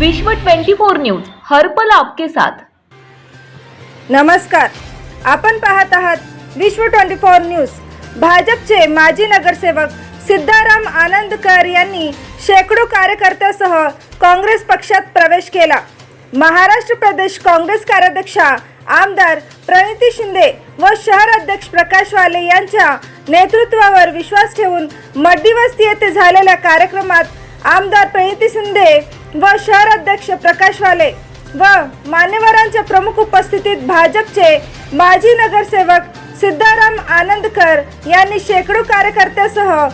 विश्व 24 न्यूज हर्पल आपके साथ. नमस्कार. आपण पाहत आहात विश्व ट्वेंटी फोर न्यूज. भाजपचे माजी नगरसेवक सिद्धाराम आनंदकर यांनी शेकडो कार्यकर्त्यासह काँग्रेस पक्षात प्रवेश केला. महाराष्ट्र प्रदेश काँग्रेस कार्याध्यक्षा आमदार प्रणिती शिंदे व शहर अध्यक्ष प्रकाश वाले यांच्या नेतृत्वावर विश्वास ठेवून मड्डी वस्ती येथे झालेल्या कार्यक्रमात आमदार प्रणिती शिंदे व शहर अध्यक्ष प्रकाश वाले व मान्यवरांच्या प्रमुख उपस्थितीत भाजपचे माजी नगरसेवक सिद्धाराम आनंदकर यांनी शेकडो कार्यकर्त्यासह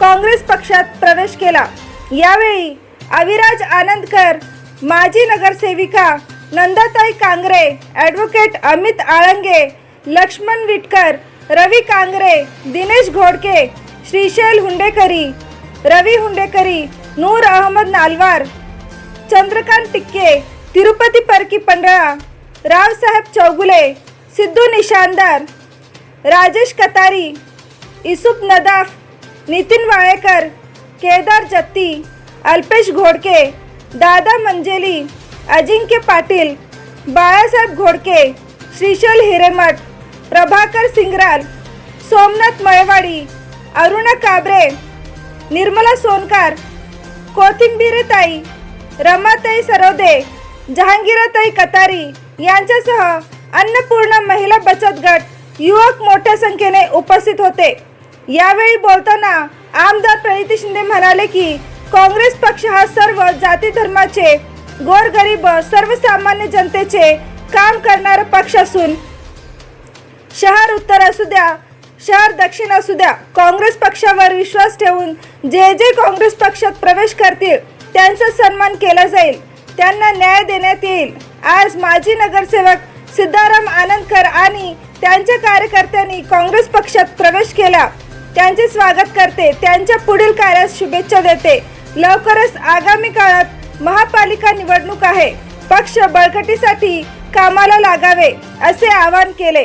काँग्रेस पक्षात प्रवेश केला. यावेळी अविराज आनंदकर माजी नगरसेविका नंदाताई कांगरे ॲडव्होकेट अमित आळंगे लक्ष्मण विटकर रवी कांगरे दिनेश घोडके श्रीशैल हुंडेकरी रवी हुंडेकरी नूर अहमद नालवार, चंद्रकांत टिक्के, तिरुपति परकी पंडळा रावसाहेब चौगुले, सिद्धू निशानदार, राजेश कतारी इसूप नदाफ, नितिन वाळेकर, केदार जत्ती, अल्पेश घोडके, दादा मंजेली, अजिंक्य पाटील, बाळासाहेब घोडके, श्रीशैल हिरेमठ, प्रभाकर सिंगराल, सोमनाथ मळेवाडी, अरुणा काबरे, निर्मला सोनकार कोथिंबीरताई रमाताई सरोदे जहांगीराताई कतारी यांच्यासह अन्नपूर्णा महिला बचत गट युवक मोठ्या संख्येने उपस्थित होते. यावेळी बोलताना आमदार प्रणिती शिंदे म्हणाले की काँग्रेस पक्ष हा सर्व जाती धर्माचे गोरगरीब सर्वसामान्य जनतेचे काम करणारा पक्ष असून शहर उत्तर असू द्या शहर दक्षिण असू द्या. काँग्रेस पक्षावर विश्वास ठेवून जे जे काँग्रेस पक्षात प्रवेश करतील त्यांचा सन्मान केला जाईल. त्यांना न्याय देण्यात येईल. आज माजी नगरसेवक सिद्धाराम आनंदकर आणि त्यांच्या कार्यकर्त्यांनी काँग्रेस पक्षात प्रवेश केला. त्यांचे स्वागत करते. त्यांच्या पुढील कार्यास शुभेच्छा देते. लवकरच आगामी काळात महापालिका निवडणूक आहे. पक्ष बळकटीसाठी कामाला लागावे असे आवाहन केले.